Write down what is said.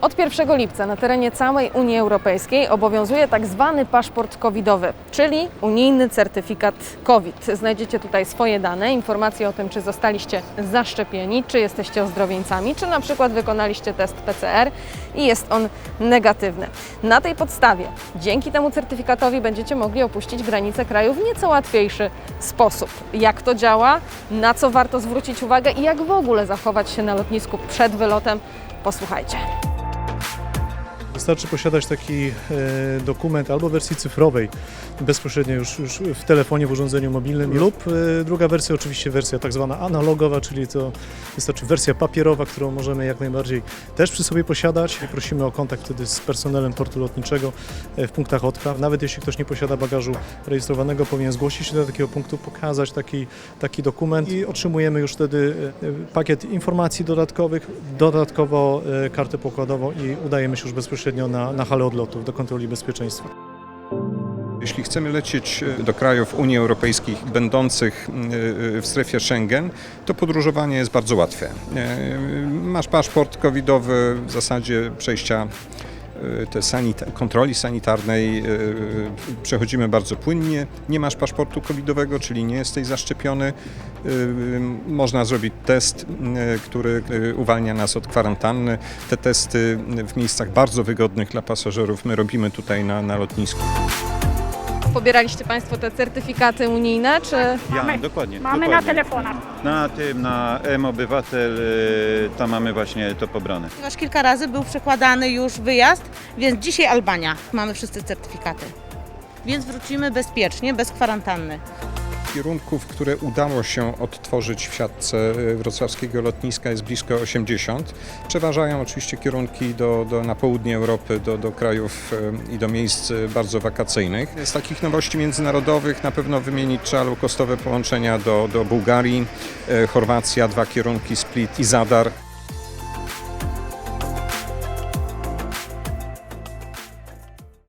Od 1 lipca na terenie całej Unii Europejskiej obowiązuje tak zwany paszport covidowy, czyli unijny certyfikat COVID. Znajdziecie tutaj swoje dane, informacje o tym, czy zostaliście zaszczepieni, czy jesteście ozdrowieńcami, czy na przykład wykonaliście test PCR i jest on negatywny. Na tej podstawie, dzięki temu certyfikatowi będziecie mogli opuścić granice kraju w nieco łatwiejszy sposób. Jak to działa, na co warto zwrócić uwagę i jak w ogóle zachować się na lotnisku przed wylotem, posłuchajcie. Wystarczy posiadać taki e, dokument albo w wersji cyfrowej, bezpośrednio już, już w telefonie, w urządzeniu mobilnym, lub e, druga wersja, oczywiście wersja tak zwana analogowa, czyli to wystarczy wersja papierowa, którą możemy jak najbardziej też przy sobie posiadać. Prosimy o kontakt wtedy z personelem portu lotniczego e, w punktach odpraw. Nawet jeśli ktoś nie posiada bagażu rejestrowanego, powinien zgłosić się do takiego punktu, pokazać taki, taki dokument i otrzymujemy już wtedy pakiet informacji dodatkowych, dodatkowo kartę pokładową i udajemy się już bezpośrednio na, na halę odlotów do kontroli bezpieczeństwa. Jeśli chcemy lecieć e, do krajów Unii Europejskiej będących e, w strefie Schengen, to podróżowanie jest bardzo łatwe. E, Masz paszport covidowy, w zasadzie przejścia e, te sanita- kontroli sanitarnej e, przechodzimy bardzo płynnie. Nie masz paszportu covidowego, czyli nie jesteś zaszczepiony. e, Można zrobić test, e, który e, uwalnia nas od kwarantanny. Te testy w miejscach bardzo wygodnych dla pasażerów my robimy tutaj na, na lotnisku. Pobieraliście Państwo te certyfikaty unijne, czy Ja, Mamy. dokładnie. Mamy dokładnie. na telefonach. Na tym, na M-Obywatel, y, tam mamy właśnie to pobrane. Ponieważ kilka razy był przekładany już wyjazd, więc dzisiaj Albania. Mamy wszyscy certyfikaty. Więc wrócimy bezpiecznie, bez kwarantanny. Kierunków, które udało się odtworzyć w siatce e, wrocławskiego lotniska jest blisko 80. Przeważają oczywiście kierunki do, do, na południe Europy, do, do krajów e, i do miejsc e, bardzo wakacyjnych. Z takich nowości międzynarodowych na pewno wymienić trzeba low-costowe połączenia do, do Bułgarii, Chorwacja, dwa kierunki Split i Zadar.